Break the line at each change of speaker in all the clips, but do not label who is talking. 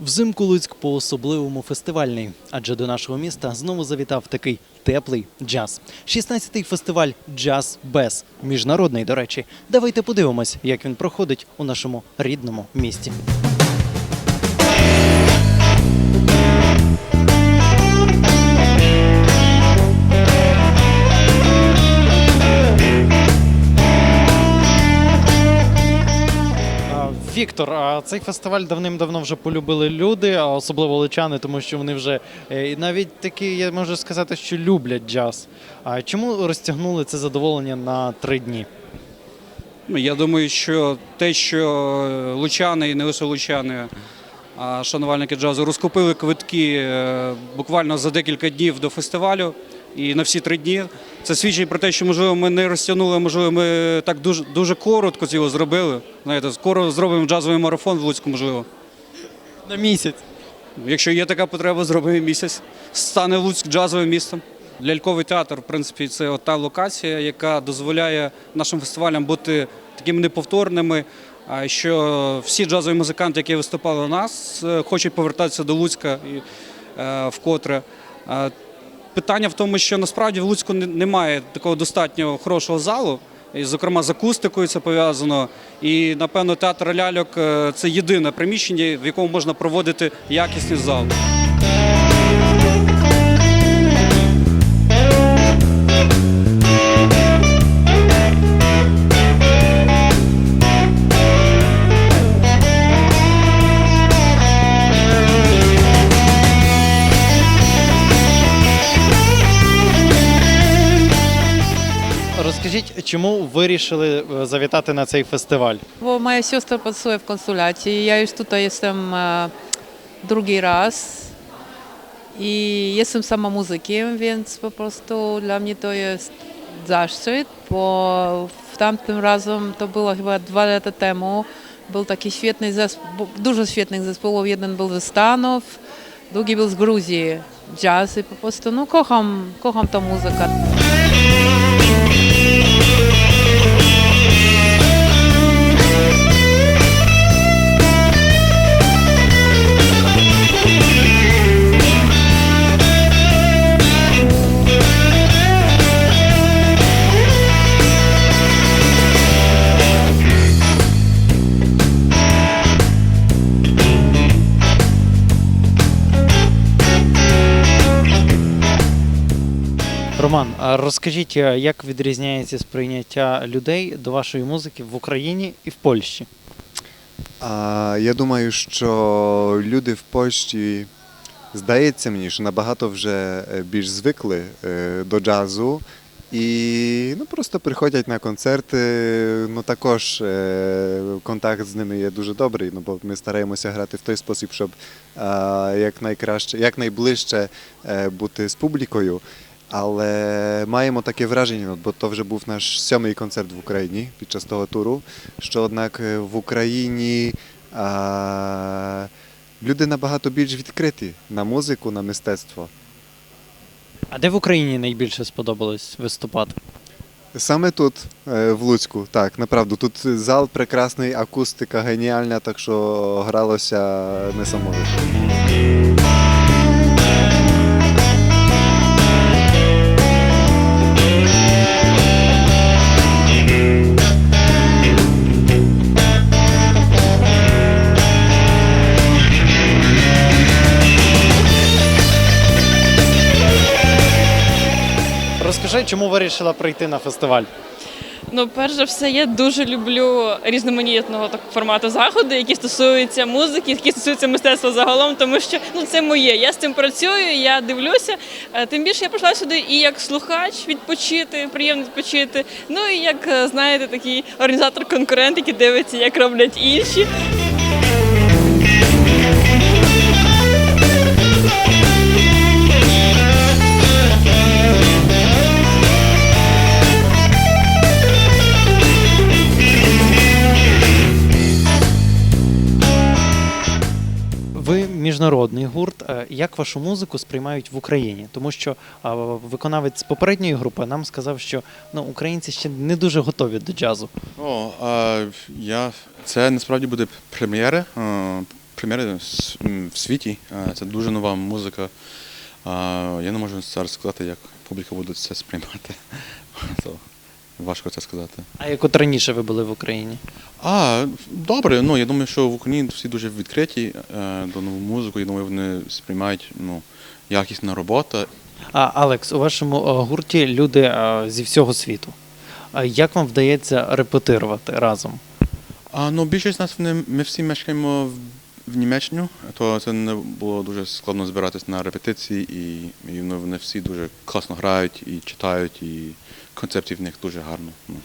Взимку Луцьк по-особливому фестивальний, адже до нашого міста знову завітав такий теплий джаз. 16-й фестиваль Джаз Без міжнародний, до речі. Давайте подивимось, як він проходить у нашому рідному місті. Віктор, цей фестиваль давним-давно вже полюбили люди, а особливо личани, тому що вони вже е, навіть такі, я можу сказати, що люблять джаз. А чому розтягнули це задоволення на три дні?
Ну, Я думаю, що те, що лучани і не лише лучани, а шанувальники джазу розкупили квитки е, буквально за декілька днів до фестивалю і на всі три дні. Це свідчить про те, що можливо ми не розтягнули, можливо, ми так дуже дуже коротко цього зробили. Знаєте, скоро зробимо джазовий марафон в Луцьку, можливо.
На місяць.
Якщо є така потреба, зробимо місяць. Стане Луцьк джазовим містом. Ляльковий театр, в принципі, це от та локація, яка дозволяє нашим фестивалям бути такими неповторними. а Що всі джазові музиканти, які виступали у нас, е, хочуть повертатися до Луцька е, вкотре. Питання в тому, що насправді в Луцьку не- немає такого достатньо хорошого залу. І, зокрема, з акустикою це пов'язано. І, напевно, театр ляльок е, це єдине приміщення, в якому можна проводити якісний зал.
Розкажіть, чому вирішили е, завітати на цей фестиваль?
Siostra pracuje w konsulacie. Ja już tutaj jestem e, drugi raz i jestem sama muzykiem, więc po prostu dla mnie to jest zaszczyt, bo w tamtym razem to było chyba dwa lata temu. Był taki świetny zespół, dużo świetnych zespołów. Jeden był ze Stanów, drugi był z Gruzji. Jazz i po prostu no kocham, kocham tą muzykę.
Роман, розкажіть, е, як відрізняється сприйняття людей до вашої музики в Україні і в Польщі?
А, я думаю, що люди в Польщі, здається мені, що набагато вже е, більш звикли е, до джазу. І ну, просто приходять на концерти. Ну також е, контакт з ними є дуже добрий, ну, бо ми стараємося грати в той спосіб, щоб е, якнайкраще, якнайближче е, бути з публікою. Але маємо таке враження, бо то вже був наш сьомий концерт в Україні під час того туру, що однак в Україні а, люди набагато більш відкриті на музику, на мистецтво.
А де в Україні найбільше сподобалось виступати?
Саме тут, е, в Луцьку, так, направду, тут зал прекрасний, акустика геніальна, так що гралося несамовито.
Розкажи, чому вирішила прийти на фестиваль?
Ну, перш за все, я дуже люблю різноманітного так формату заходи, які стосуються музики, які стосуються мистецтва загалом, тому що ну це моє. Я з цим працюю, я дивлюся. Е, Тим більше я прийшла сюди і як слухач відпочити, приємно відпочити. Ну і як е, знаєте, такий організатор-конкурент, який дивиться, як роблять інші.
Міжнародний гурт. Е, Як вашу музику сприймають в Україні? Тому що виконавець попередньої групи нам сказав, що ну, українці ще не дуже готові до джазу.
О, а, я, це насправді буде прем'єра. А, прем'єри в світі. Е, Це дуже нова музика. Е, Я не можу зараз сказати, як публіка буде це сприймати. Важко це сказати.
А як от раніше ви були в Україні?
А, добре, ну я думаю, що в Україні всі дуже відкриті е, до нової музики. Я думаю, вони сприймають ну, якісна робота.
А, Алекс, у вашому е, гурті люди е, зі всього світу. А Як вам вдається репетирувати разом?
А, ну, більшість нас вони, ми всі мешкаємо в, в Німеччину, то це не було дуже складно збиратись на репетиції, і, і вони всі дуже класно грають і читають, і концепції в них дуже гарно. Ну.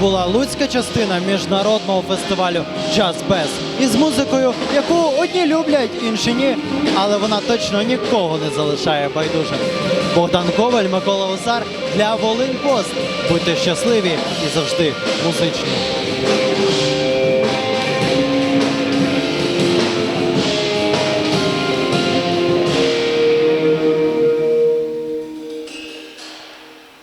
Була луцька частина міжнародного фестивалю Джаз Без із музикою, яку одні люблять, інші ні, але вона точно нікого не залишає байдужим. Богдан Коваль, Микола Осар для Волинь Пост. Будьте щасливі і завжди музичні.